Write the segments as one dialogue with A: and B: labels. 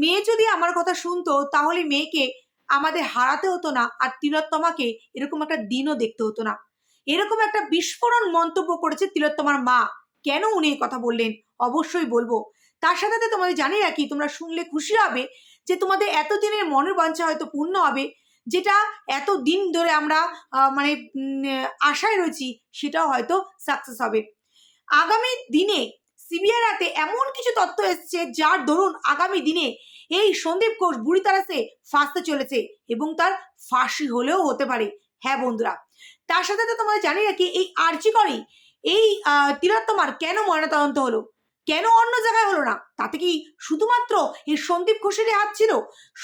A: মেয়ে যদি আমার কথা শুনতো, তাহলে মেয়েকে আমাদের হারাতে হতো না আর তিলোত্তমাকে এরকম একটা দিনও দেখতে হতো না। এরকম একটা বিস্ফোরণ মন্তব্য করেছে তিলোত্তমার মা। কেন উনি কথা বললেন? অবশ্যই বলব। তার সাথে সাথে তোমাদের জানি রাখি, তোমরা শুনলে খুশি হবে যে তোমাদের এতদিনের মনের বাঞ্ছা হয়তো পূর্ণ হবে। যেটা এত দিন ধরে আমরা মানে আশায় রয়েছি, সেটাও হয়তো সাকসেস হবে। আগামী দিনে সিবিআই রাতে এমন কিছু তথ্য এসছে যার দরুন আগামী দিনে এই সন্দীপ ঘোষ বুড়ি তারাসে ফাঁসতে চলেছে এবং তার ফাঁসি হলেও হতে পারে। হ্যাঁ বন্ধুরা, তার সাথে তো তোমাদের জানি রাখি, এই আর্জি করেই এই তিলোত্তমার কেন ময়নাতদন্ত হলো? কেন অন্য জায়গায় হলো না? তাতে কি শুধুমাত্র এই সন্দীপ ঘোষেরই হাত ছিল?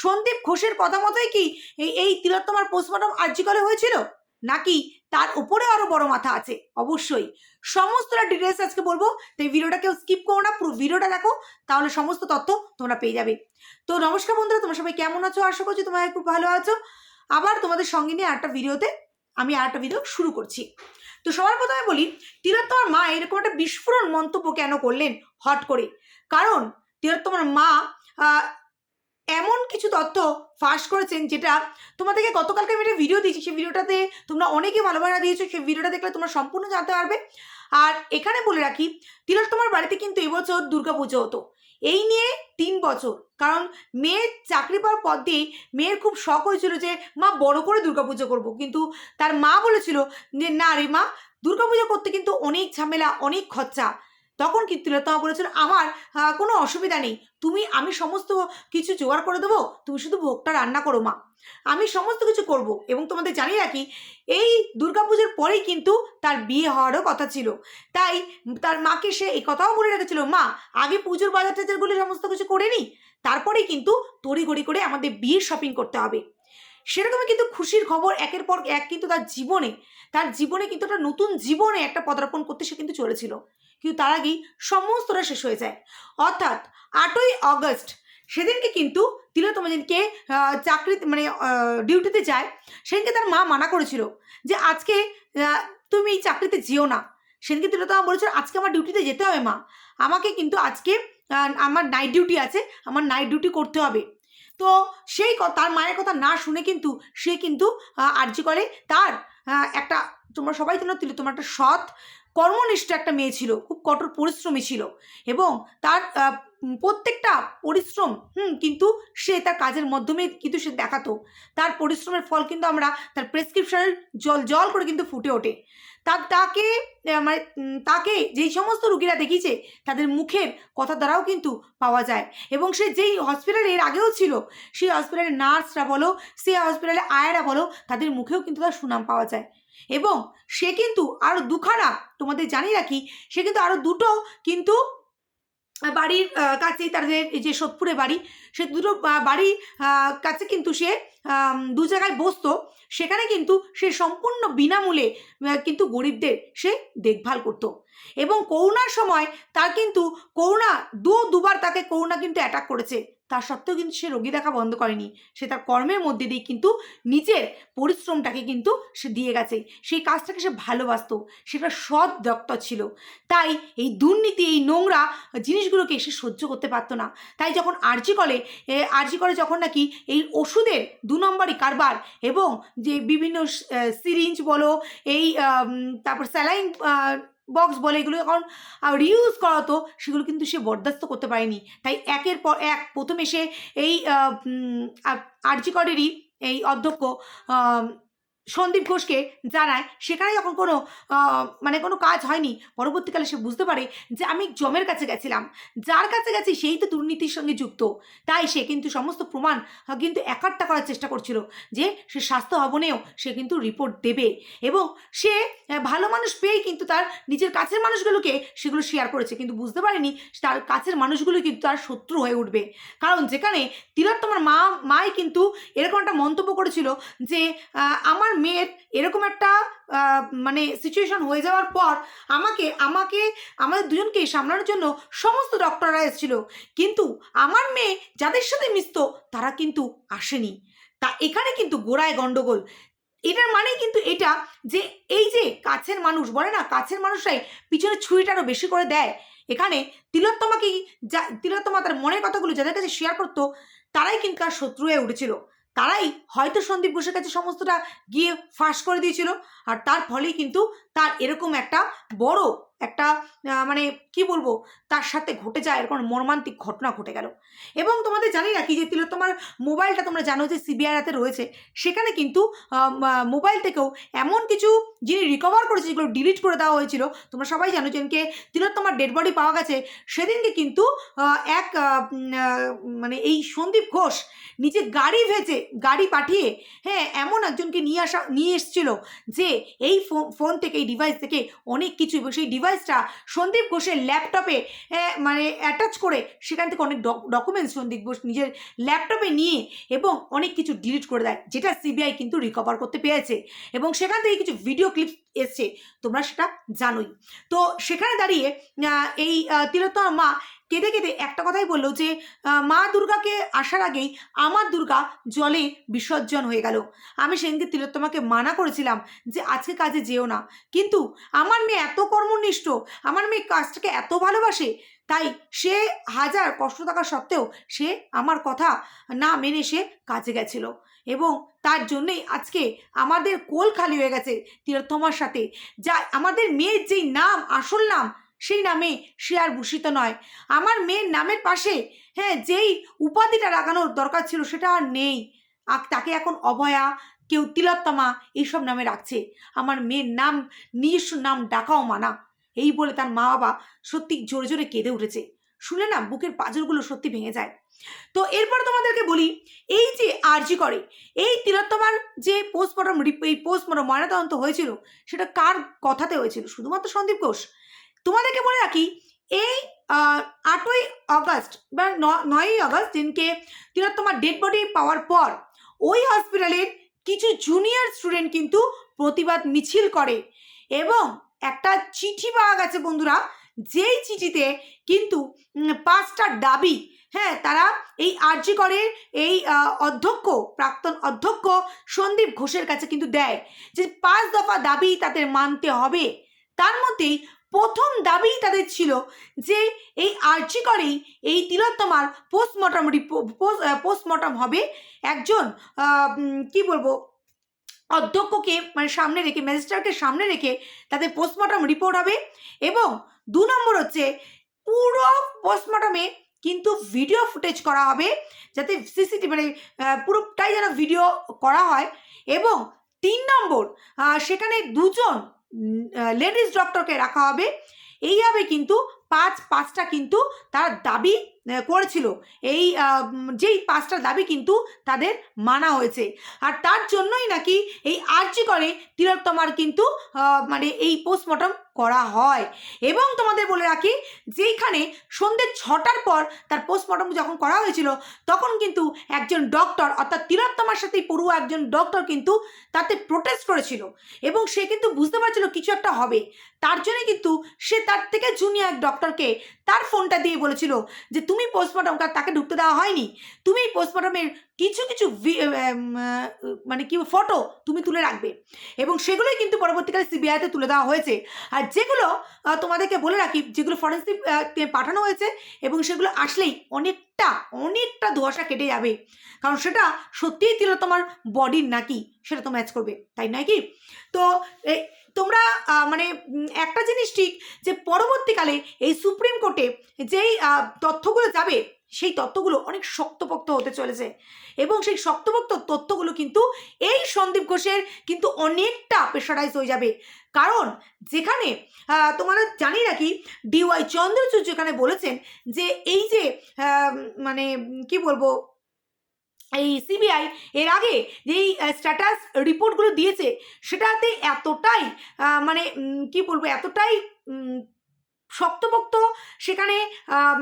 A: সন্দীপ ঘোষের কথা মতোই কি এই এই তিলোত্তমার পোস্টমর্টম আর্জি করে হয়েছিল? নাকি তার উপরে আরও বড় মাথা আছে, অবশ্যই। সমস্তটা ডিটেলস আজকে বলব তো এই ভিডিওটা কেউ স্কিপ করো না, পুরো ভিডিওটা দেখো, তাহলে সমস্ত তথ্য তোমরা পেয়ে যাবে। তো নমস্কার বন্ধুরা, তোমরা সবাই কেমন আছো? আশা করছি তোমরা খুব ভালো আছো। আবার তোমাদের সঙ্গে নিয়ে একটা ভিডিওতে আমি আর একটা ভিডিও শুরু করছি। তো সবার প্রথমে বলি, তিলোত্তমার মা এরকম একটা বিস্ফোরণ মন্তব্য কেন করলেন হট করে? কারণ তিলোত্তমার মা এমন কিছু তথ্য ফাঁস করেছেন যেটা তোমাদেরকে গতকালকে আমি একটা ভিডিও দিয়েছি। সেই ভিডিওটাতে তোমরা অনেকে ভালোবাসা দিয়েছ। সেই ভিডিওটা দেখলে তোমরা সম্পূর্ণ জানতে পারবে। আর এখানে বলে রাখি তোমার বাড়িতে কিন্তু এবছর দুর্গাপুজো হতো। এই নিয়ে তিন বছর। কারণ মেয়ের চাকরি পাওয়ার পর দিয়েই মেয়ের খুব শখ হয়েছিল যে, মা, বড় করে দুর্গাপুজো করব। কিন্তু তার মা বলেছিল যে, না রে মা, দুর্গাপুজো করতে কিন্তু অনেক ঝামেলা, অনেক খরচা। তখন কিন্তু তিলোত্তমা বলেছিল আমার কোনো অসুবিধা নেই। তুমি, আমি সমস্ত কিছু জোগাড় করে দেবো। তুমি শুধু ভোগটা রান্না করো, মা। আমি সমস্ত কিছু করব এবং তোমাদের জানিয়ে রাখি, এই দুর্গাপুজোর পরেই কিন্তু তার বিয়ে হওয়ারও কথা ছিল। তাই তার মাকে সে এই কথাও বলে রেখেছিল, মা, আগে পুজোর বাজার টাজারগুলো সমস্ত কিছু করে নি। তারপরেই কিন্তু তড়িঘড়ি করে আমাদের বিয়ের শপিং করতে হবে। সেরকমই কিন্তু খুশির খবর একের পর এক কিন্তু তার জীবনে। তার জীবনে কিন্তু একটা নতুন জীবনে একটা পদার্পণ করতে সে কিন্তু চলেছিল। কিন্তু তার আগেই সমস্তটা শেষ হয়ে যায়। অর্থাৎ আটই অগস্ট সেদিনকে কিন্তু তিলোত্তমা যেদিনকে চাকরি মানে ডিউটিতে যায়, সেদিনকে তার মা মানা করেছিল যে আজকে তুমি এই চাকরিতে যেও না। সেদিনকে তিলোত্তমা বলেছিল, আজকে আমার ডিউটিতে যেতে হবে মা। আমাকে কিন্তু আজকে আমার নাইট ডিউটি আছে, আমার নাইট ডিউটি করতে হবে। তো সেই তার মায়ের কথা না শুনে কিন্তু সে কিন্তু আর্জি করে তার একটা, তোমরা সবাই তোমার একটা সৎ কর্মনিষ্ঠ একটা মেয়ে ছিল, খুব কঠোর পরিশ্রমী ছিল এবং তার প্রত্যেকটা পরিশ্রম, হুম, কিন্তু সে তার কাজের মাধ্যমে কিন্তু সে দেখাতো। তার পরিশ্রমের ফল কিন্তু আমরা তার প্রেসক্রিপশনের জল জল করে কিন্তু ফুটে ওঠে। তার, তাকে মানে তাকে যেই সমস্ত রুগীরা দেখিয়েছে, তাদের মুখের কথা দ্বারাও কিন্তু পাওয়া যায় এবং সে যেই হসপিটালে এর আগেও ছিল, সেই হসপিটালের নার্সরা বলো সেই হসপিটালে আয়ারা বলো, তাদের মুখেও কিন্তু তার সুনাম পাওয়া যায়। এবং সে কিন্তু আরও দুখানা, তোমাদের জানিয়ে রাখি, সে কিন্তু আরও দুটো কিন্তু বাড়ির কাছেই তাদের যে সোদপুরে বাড়ি, সে দুটো বাড়ি বাড়ির কাছে কিন্তু সে দু জায়গায় বসতো, সেখানে কিন্তু সে সম্পূর্ণ বিনামূল্যে কিন্তু গরিবদের সে দেখভাল করতো। এবং করোনার সময় তার কিন্তু করোনা দু দুবার তাকে করোনা কিন্তু অ্যাটাক করেছে। তার সত্ত্বেও কিন্তু সে রোগী দেখা বন্ধ করেনি। সে তার কর্মের মধ্যে দিয়ে কিন্তু নিজের পরিশ্রমটাকে কিন্তু সে দিয়ে গেছে। সেই কাজটাকে সে ভালোবাসতো। সেটা সৎ ডক্টর ছিল। তাই এই দুর্নীতি, এই নোংরা জিনিসগুলোকে সে সহ্য করতে পারতো না। তাই যখন আরজি কলে আরজি করে যখন নাকি এই ওষুধের দু নম্বরই কারবার এবং যে বিভিন্ন সিরিঞ্জ বলো, এই তারপর স্যালাইন বক্স বলে, এগুলো এখন রিউজ করা তো, সেগুলো কিন্তু সে বরদাস্ত করতে পারেনি। তাই একের পর এক প্রথমে সে এই আরজি করেরই এই অধ্যক্ষ সন্দীপ ঘোষকে জানায়, সেখানে যখন কোনো মানে কোনো কাজ হয়নি, পরবর্তীকালে সে বুঝতে পারে যে আমি জমের কাছে গেছিলাম। যার কাছে গেছি সেই তো দুর্নীতির সঙ্গে যুক্ত। তাই সে কিন্তু সমস্ত প্রমাণ কিন্তু একাট্টা করার চেষ্টা করছিল যে সে স্বাস্থ্য ভবনেও সে কিন্তু রিপোর্ট দেবে। এবং সে ভালো মানুষ পেয়েই কিন্তু তার নিজের কাছের মানুষগুলোকে সেগুলো শেয়ার করেছে। কিন্তু বুঝতে পারেনি তার কাছের মানুষগুলো কিন্তু তার শত্রু হয়ে উঠবে। কারণ যেখানে তিলোত্তমার মা, মাই কিন্তু এরকম একটা মন্তব্য করেছিল যে আমার মেয়ের এরকম একটা মানে সিচুয়েশন হয়ে যাওয়ার পর আমাকে আমাকে, আমাদের দুজনকে সামলানোর জন্য সমস্ত ডক্টররা এসেছিল। কিন্তু আমার মেয়ে যাদের সাথে মিশতো, তারা কিন্তু আসেনি। তা এখানে কিন্তু গোড়ায় গণ্ডগোল এটার মানে কিন্তু এটা যে, এই যে কাছের মানুষ, বলে না, কাছের মানুষরাই পিছনে ছুরিটা আরও বেশি করে দেয়। এখানে তিলোত্তমাকেই যা, তিলোত্তমা তার মনের কথাগুলো যাদের কাছে শেয়ার করতো, তারাই কিন্তু তার শত্রু হয়ে উঠেছিল। তারাই হয়তো সন্দীপ ঘোষের কাছে সমস্তটা গিয়ে ফাঁস করে দিয়েছিল। আর তার ফলেই কিন্তু তার এরকম একটা বড় একটা মানে কি বলব তার সাথে ঘটে যায়, এরকম মর্মান্তিক ঘটনা ঘটে গেল। এবং তোমাদের জানি রাখি যে তিলোত্তমার মোবাইলটা তোমরা জানো যে সিবিআই হাতে রয়েছে। সেখানে কিন্তু মোবাইল থেকেও এমন কিছু যিনি রিকভার করেছে, যেগুলো ডিলিট করে দেওয়া হয়েছিল, তোমরা সবাই জানো, যেদিনকে তিলোত্তমার ডেড বডি পাওয়া গেছে, সেদিনকে কিন্তু এক মানে এই সন্দীপ ঘোষ নিজে গাড়ি ভেজে, গাড়ি পাঠিয়ে হ্যাঁ এমন একজনকে নিয়ে আসা, নিয়ে এসেছিল যে এই ফো- ফোন থেকে, এই ডিভাইস থেকে অনেক কিছু, এবং সেই ডিভাইসটা সন্দীপ ঘোষের ল্যাপটপে মানে অ্যাটাচ করে সেখান থেকে অনেক ডকুমেন্টস সন্দীপ ঘোষ নিজের ল্যাপটপে নিয়ে এবং অনেক কিছু ডিলিট করে দেয়, যেটা সিবিআই কিন্তু রিকভার করতে পেরেছে এবং সেখান থেকে কিছু ভিডিও ক্লিপ এসছে, তোমরা সেটা জানোই। তো সেখানে দাঁড়িয়ে এই তিলোত্তমা মা কেঁদে কেঁদে একটা কথাই বলল যে মা দুর্গাকে আসার আগেই আমার দুর্গা জলে বিসর্জন হয়ে গেল। আমি সেদিনকে তিলোত্তমাকে মানা করেছিলাম যে, আজকে কাজে যেও না। কিন্তু আমার মেয়ে এত কর্মনিষ্ঠ, আমার মেয়ে কাজটাকে এত ভালোবাসে, তাই সে হাজার কষ্ট থাকা সত্ত্বেও সে আমার কথা না মেনে সে কাজে গেছিল। এবং তার জন্যেই আজকে আমাদের কোল খালি হয়ে গেছে তিলোত্তমার সাথে। যা আমাদের মেয়ের যেই নাম, আসল নাম সেই নামে সে আর ভূষিত নয়। আমার মেয়ের নামের পাশে হ্যাঁ যেই উপাধিটা লাগানোর দরকার ছিল সেটা আর নেই। তাকে এখন অভয়া, কেউ তিলোত্তমা এইসব নামে রাখছে। আমার মেয়ের নাম নিজস্ব নাম ডাকাও মানা। এই বলে তার মা বাবা সত্যি জোরে জোরে কেঁদে উঠেছে। শুনে না, বুকের পাঁজরগুলো সত্যি ভেঙে যায়। তো এরপর তোমাদেরকে বলি, এই যে আরজি করে, এই তিলোত্তমার যে পোস্টমর্টম এই পোস্টমর্টম ময়নাতদন্ত হয়েছিল, সেটা কার কথাতে হয়েছিল? শুধুমাত্র সন্দীপ ঘোষ? তোমাদেরকে বলে রাখি, এই আটই আগস্ট বা নয়ই আগস্ট দিনকে তিলোত্তমার ডেড বডি পাওয়ার পর, ওই হসপিটালের কিছু জুনিয়র স্টুডেন্ট কিন্তু প্রতিবাদ মিছিল করে এবং একটা চিঠি পাওয়া গেছে বন্ধুরা, যেই চিঠিতে কিন্তু পাঁচটা দাবি হ্যাঁ তারা এই আরজি করে, এই অধ্যক্ষ, প্রাক্তন অধ্যক্ষ সন্দীপ ঘোষের কাছে কিন্তু দেয় যে পাঁচ দফা দাবি তাদের মানতে হবে। তার মধ্যেই প্রথম দাবি তাদের ছিল যে এই আর্জি করেই এই তিলোত্তমার পোস্টমর্টম পোস্টমর্টম হবে একজন কি বলব, অধ্যক্ষকে মানে সামনে রেখে ম্যাজিস্ট্রেটকে সামনে রেখে তাদের পোস্টমর্টম রিপোর্ট হবে এবং দু নম্বর হচ্ছে পুরো পোস্টমর্টমে কিন্তু ভিডিও ফুটেজ করা হবে যাতে সিসিটিভি মানে পুরোটাই যেন ভিডিও করা হয় এবং তিন নম্বর সেখানে দুজন লেডিস ডক্টরকে রাখা হবে। এইভাবে কিন্তু পাঁচ পাঁচটা কিন্তু তার দাবি করেছিল। এই যেই পাঁচটা দাবি কিন্তু তাদের মানা হয়েছে। আর তার জন্যই নাকি এই আর্জি করে তিলোত্তমার কিন্তু মানে এই পোস্টমর্টম করা হয়। এবং তোমাদের বলে রাখি, যেইখানে সন্ধ্যে ছটার পর তার পোস্টমর্টম যখন করা হয়েছিল, তখন কিন্তু একজন ডক্টর অর্থাৎ তিলোত্তমার সাথেই পড়ুয়া একজন ডক্টর কিন্তু তাতে প্রোটেস্ট করেছিল। এবং সে কিন্তু বুঝতে পারছিল কিছু একটা হবে। তার জন্য কিন্তু সে তার থেকে জুনিয়র ডক্টরকে তার ফোনটা দিয়ে বলেছিল যে, তুমি পোস্টমর্টম তাকে ঢুকতে দেওয়া হয়নি। তুমি পোস্টমর্টমের কিছু কিছু মানে কি ফটো তুমি তুলে রাখবে। এবং সেগুলোই কিন্তু পরবর্তীকালে সিবিআইতে তুলে দেওয়া হয়েছে। আর যেগুলো তোমাদেরকে বলে রাখি, যেগুলো ফরেন্সিক পাঠানো হয়েছে এবং সেগুলো আসলেই অনেকটা অনেকটা ধোয়াশা কেটে যাবে। কারণ সেটা সত্যিই ছিল তোমার বডির নাকি, সেটা তো ম্যাচ করবে, তাই নয় কি? তো তোমরা মানে একটা জিনিস ঠিক যে পরবর্তীকালে এই সুপ্রিম কোর্টে যেই তথ্যগুলো যাবে সেই তথ্যগুলো অনেক শক্তপোক্ত হতে চলেছে। এবং সেই শক্তপোক্ত তথ্যগুলো কিন্তু এই সন্দীপ ঘোষের কিন্তু অনেকটা প্রেশারাইজ হয়ে যাবে। কারণ যেখানে আহ, তোমাদের জানি রাখি ডিওয়াই চন্দ্রচূড় যেখানে বলেছেন যে এই যে মানে কি বলব এই সিবিআই এর আগে যেই স্ট্যাটাস রিপোর্টগুলো দিয়েছে, সেটাতে এতটাই মানে কি বলব, এতটাই শক্তপোক্ত, সেখানে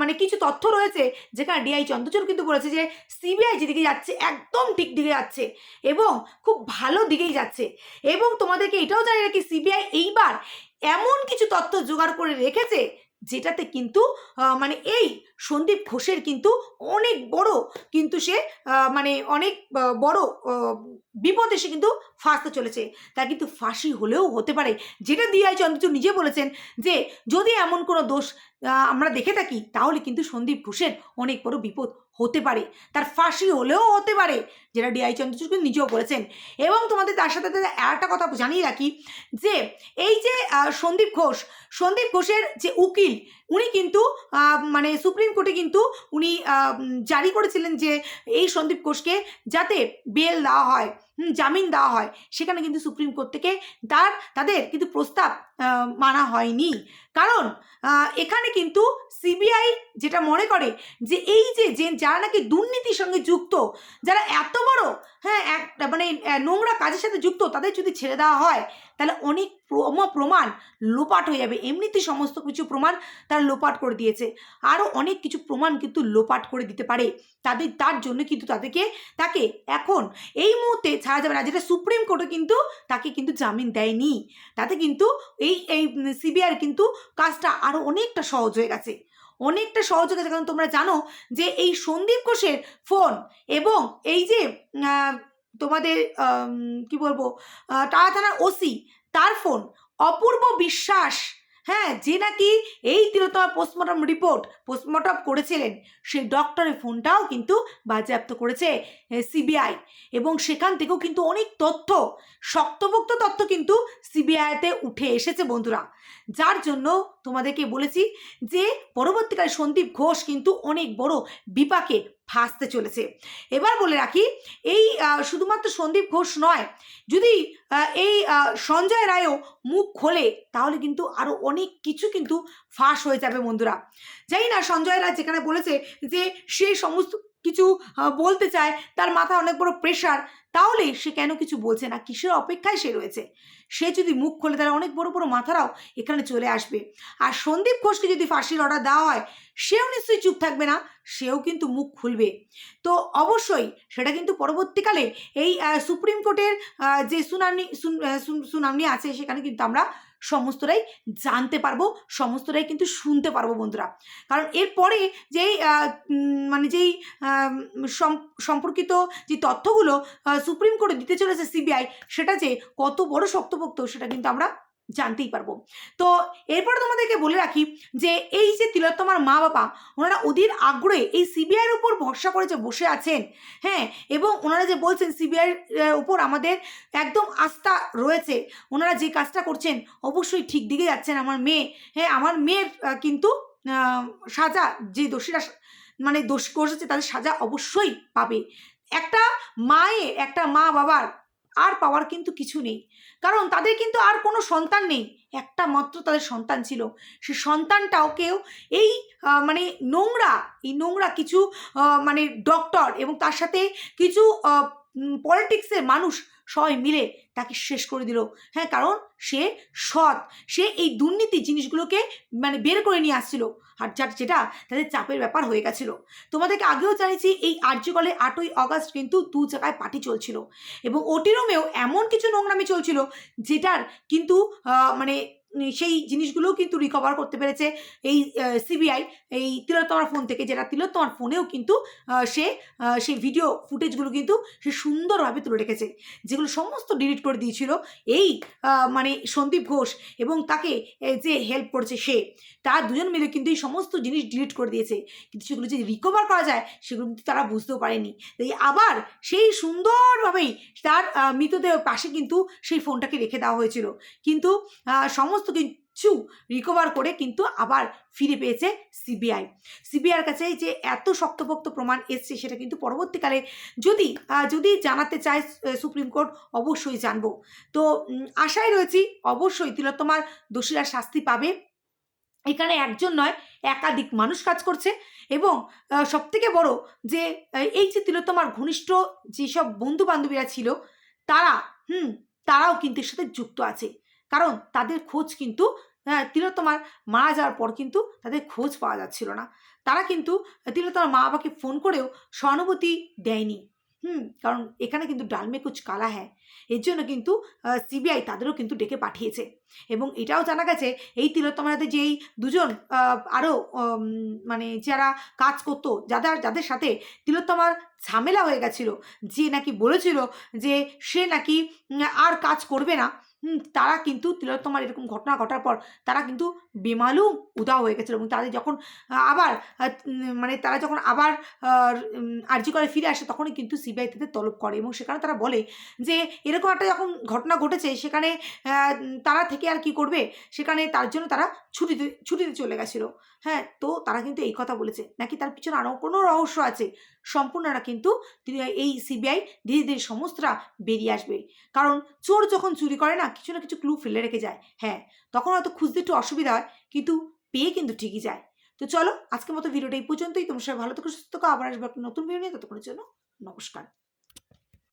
A: মানে কিছু তথ্য রয়েছে, যেখানে ডিআই চন্দ্রচূড় কিন্তু বলেছে যে সিবিআই যেদিকে যাচ্ছে, একদম ঠিক দিকে যাচ্ছে এবং খুব ভালো দিকেই যাচ্ছে। এবং তোমাদেরকে এটাও জানি রাখি সিবিআই এইবার এমন কিছু তথ্য জোগাড় করে রেখেছে যেটাতে কিন্তু মানে এই সন্দীপ ঘোষের কিন্তু অনেক বড়, কিন্তু সে মানে অনেক বড় বিপদে সে কিন্তু ফাঁসতে চলেছে। তা কিন্তু ফাঁসি হলেও হতে পারে। যেটা দিয়াই চন্দ্রচূড় নিজে বলেছেন যে, যদি এমন কোনো দোষ আমরা দেখে থাকি, তাহলে কিন্তু সন্দীপ ঘোষের অনেক বড় বিপদ হতে পারে। তার ফাঁসি হলেও হতে পারে, যেটা ডিআই চন্দ্রচূড় কিন্তু নিজেও করেছেন এবং তোমাদের তার সাথে সাথে একটা কথা জানিয়ে রাখি যে, এই যে সন্দীপ ঘোষ, সন্দীপ ঘোষের যে উকিল উনি কিন্তু মানে সুপ্রিম কোর্টে কিন্তু উনি জারি করেছিলেন যে এই সন্দীপ ঘোষকে যাতে বেল দেওয়া হয় জামিন দেওয়া হয়, সেখানে কিন্তু সুপ্রিম কোর্ট থেকে তার, তাদের কিন্তু প্রস্তাব মানা হয়নি। কারণ এখানে কিন্তু সিবিআই যেটা মনে করে যে এই যে যে যারা নাকি দুর্নীতির সঙ্গে যুক্ত, যারা এত বড় হ্যাঁ এক মানে নোংরা কাজের সাথে যুক্ত, তাদের যদি ছেড়ে দেওয়া হয় তাহলে অনেক প্রম- প্রমাণ লোপাট হয়ে যাবে। এমনিতে সমস্ত কিছু প্রমাণ তারা লোপাট করে দিয়েছে। আরও অনেক কিছু প্রমাণ কিন্তু লোপাট করে দিতে পারে। তাদের, তার জন্য কিন্তু তাদেরকে তাকে এখন এই মুহূর্তে ছাড়া যাবে না। যেটা সুপ্রিম কোর্টে কিন্তু তাকে কিন্তু জামিন দেয়নি। তাতে কিন্তু এই এই সিবিআর কিন্তু কাজটা আরও অনেকটা সহজ হয়ে গেছে। অনেকটা সহজ হয়ে গেছে। কারণ তোমরা জানো যে এই সন্দীপ ঘোষের ফোন এবং এই যে তোমাদের কি বলব টাটা থানার ওসি তার ফোন অপূর্ব বিশ্বাস হ্যাঁ যে নাকি এই তিলোত্তমা পোস্টমর্টম রিপোর্ট পোস্টমর্টম করেছিলেন, সেই ডক্টরের ফোনটাও কিন্তু বাজেয়াপ্ত করেছে সিবিআই এবং সেখান থেকেও কিন্তু অনেক তথ্য, শক্তপোক্ত তথ্য কিন্তু সিবিআইতে উঠে এসেছে বন্ধুরা। যার জন্য তোমাদেরকে বলেছি যে, পরবর্তীকালে সন্দীপ ঘোষ কিন্তু অনেক বড় বিপাকে ফাঁসতে চলেছে। এবার বলে রাখি এই শুধুমাত্র সন্দীপ ঘোষ নয় যদি এই সঞ্জয় রায়ও মুখ খোলে, তাহলে কিন্তু আরও অনেক কিছু কিন্তু ফাঁস হয়ে যাবে বন্ধুরা। জানি না, সঞ্জয় রায় যেখানে বলেছে যে, সে সমস্ত কিছু বলতে চায়, তার মাথায় অনেক বড় প্রেশার তাহলে সে কেন কিছু বলছে না? কিসের অপেক্ষায় সে রয়েছে? সে যদি মুখ খোলে, তাহলে অনেক বড় বড় মাথারাও এখানে চলে আসবে। আর সন্দীপ ঘোষকে যদি ফাঁসির অর্ডার দেওয়া হয়, সেও নিশ্চয়ই চুপ থাকবে না, সেও কিন্তু মুখ খুলবে। তো অবশ্যই সেটা কিন্তু পরবর্তীকালে এই সুপ্রিম কোর্টের যে শুনানি, শুন- শুনানি আছে সেখানে কিন্তু আমরা সমস্তটাই জানতে পারব, সমস্তটাই কিন্তু শুনতে পারব বন্ধুরা। কারণ এরপরে যেই মানে যেই সম্পর্কিত যে তথ্যগুলো সুপ্রিম কোর্টে দিতে চলেছে সিবিআই, সেটা যে কত বড় শক্তপোক্ত সেটা কিন্তু আমরা জানতেই পারব। তো এরপরে তোমাদেরকে বলে রাখি যে, এই যে তিলোত্তমার মা বাবা, ওনারা অধীর আগ্রহে এই সিবিআইয়ের উপর ভরসা করে যে বসে আছেন হ্যাঁ এবং ওনারা যে বলছেন সিবিআইয়ের উপর আমাদের একদম আস্থা রয়েছে, ওনারা যে কাজটা করছেন, অবশ্যই ঠিক দিকে যাচ্ছেন আমার মেয়ে হ্যাঁ আমার মেয়ের কিন্তু সাজা যে দোষীরা মানে দোষ করেছে তাদের সাজা অবশ্যই পাবে। একটা মায়ের একটা মা বাবার আর পাওয়ার কিন্তু কিছু নেই। কারণ তাদের কিন্তু আর কোনো সন্তান নেই। একটা মাত্র তাদের সন্তান ছিল। সে সন্তানটাও কেউ এই মানে নোংরা, এই নোংরা কিছু মানে ডক্টর এবং তার সাথে কিছু পলিটিক্সের মানুষ সবাই মিলে তাকে শেষ করে দিল। হ্যাঁ কারণ সে সৎ। সে এই দুর্নীতি জিনিসগুলোকে মানে বের করে নিয়ে আসছিল আর যার যেটা তাদের চাপের ব্যাপার হয়ে গেছিল। তোমাদেরকে আগেও জানিয়েছি, এই আর্যকলে আটই অগাস্ট কিন্তু দু জায়গায় পার্টি চলছিল। এবং ওটি রুমেও এমন কিছু নোংরামি চলছিল যেটার কিন্তু মানে সেই জিনিসগুলোও কিন্তু রিকভার করতে পেরেছে এই সিবিআই এই তিলোত্তমার ফোন থেকে। যেটা তিলোত্তমার ফোনেও কিন্তু সে সেই ভিডিও ফুটেজগুলো কিন্তু সে সুন্দরভাবে তুলে রেখেছে যেগুলো সমস্ত ডিলিট করে দিয়েছিল এই মানে সন্দীপ ঘোষ এবং তাকে যে হেল্প করছে সে তার দুজন মিলে কিন্তু এই সমস্ত জিনিস ডিলিট করে দিয়েছে। কিন্তু সেগুলো যে রিকভার করা যায় সেগুলো কিন্তু তারা বুঝতেও পারেনি। তাই আবার সেই সুন্দরভাবেই তার মৃতদেহ পাশে কিন্তু সেই ফোনটাকে রেখে দেওয়া হয়েছিল। কিন্তু আহ, সমস্ত কিছু রিকভার করে কিন্তু আবার ফিরে পেয়েছে সিবিআই সিবিআইয়ের কাছে যে এত শক্তপোক্ত প্রমাণ এসছে সেটা কিন্তু পরবর্তীকালে যদি যদি জানাতে চায় সুপ্রিম কোর্ট অবশ্যই জানব। তো আশায় রয়েছি অবশ্যই তিলোত্তমার দোষীরা শাস্তি পাবে। এখানে একজন নয়, একাধিক মানুষ কাজ করছে এবং সব থেকে বড় যে এই যে তিলোত্তমার ঘনিষ্ঠ যেসব বন্ধু বান্ধবীরা ছিল, তারা, হুম, তারাও কিন্তু এর সাথে যুক্ত আছে। কারণ তাদের খোঁজ কিন্তু তিলোত্তমার মারা যাওয়ার পর কিন্তু তাদের খোঁজ পাওয়া যাচ্ছিল না। তারা কিন্তু তিলোত্তমার মা বাবাকে ফোন করেও সহানুভূতি দেয়নি। হুম, কারণ এখানে কিন্তু ডালমে কুচ কালা হ্যাঁ এর জন্য কিন্তু সিবিআই তাদেরও কিন্তু ডেকে পাঠিয়েছে। এবং এটাও জানা গেছে, এই তিলোত্তমাতে যেই দুজন আরও মানে যারা কাজ করতো, যাদের যাদের সাথে তিলোত্তমার ঝামেলা হয়ে গেছিল, যে নাকি বলেছিল যে সে নাকি আর কাজ করবে না তারা কিন্তু তিলোত্তমার এরকম ঘটনা ঘটার পর তারা কিন্তু বেমালুম উদাও হয়ে গেছিল এবং তাদের যখন আবার মানে তারা যখন আবার আর্জি করে ফিরে আসে তখনই কিন্তু সিবিআই তাদের তলব করে এবং সেখানে তারা বলে যে এরকম একটা যখন ঘটনা ঘটেছে সেখানে তারা থেকে আর কি করবে? সেখানে তার জন্য তারা ছুটিতে ছুটিতে চলে গেছিল। হ্যাঁ তো তারা কিন্তু এই কথা বলেছে। নাকি তার পিছনে আরও কোনো রহস্য আছে? সম্পূর্ণরা কিন্তু এই সিবিআই ধীরে ধীরে সমস্তরা বেরিয়ে আসবে। কারণ চোর যখন চুরি করে না কিছু না কিছু ক্লু ফেলে রেখে যায়। হ্যাঁ তখন হয়তো খুঁজতে একটু অসুবিধা হয়, কিন্তু পেয়ে কিন্তু ঠিকই যায়। তো চলো, আজকের মতো ভিডিওটা এই পর্যন্তই। তোমার সবাই ভালো থেকো, সুস্থ থাকো। আবার আসব নতুন ভিডিও নিয়ে। ততক্ষণের জন্য নমস্কার।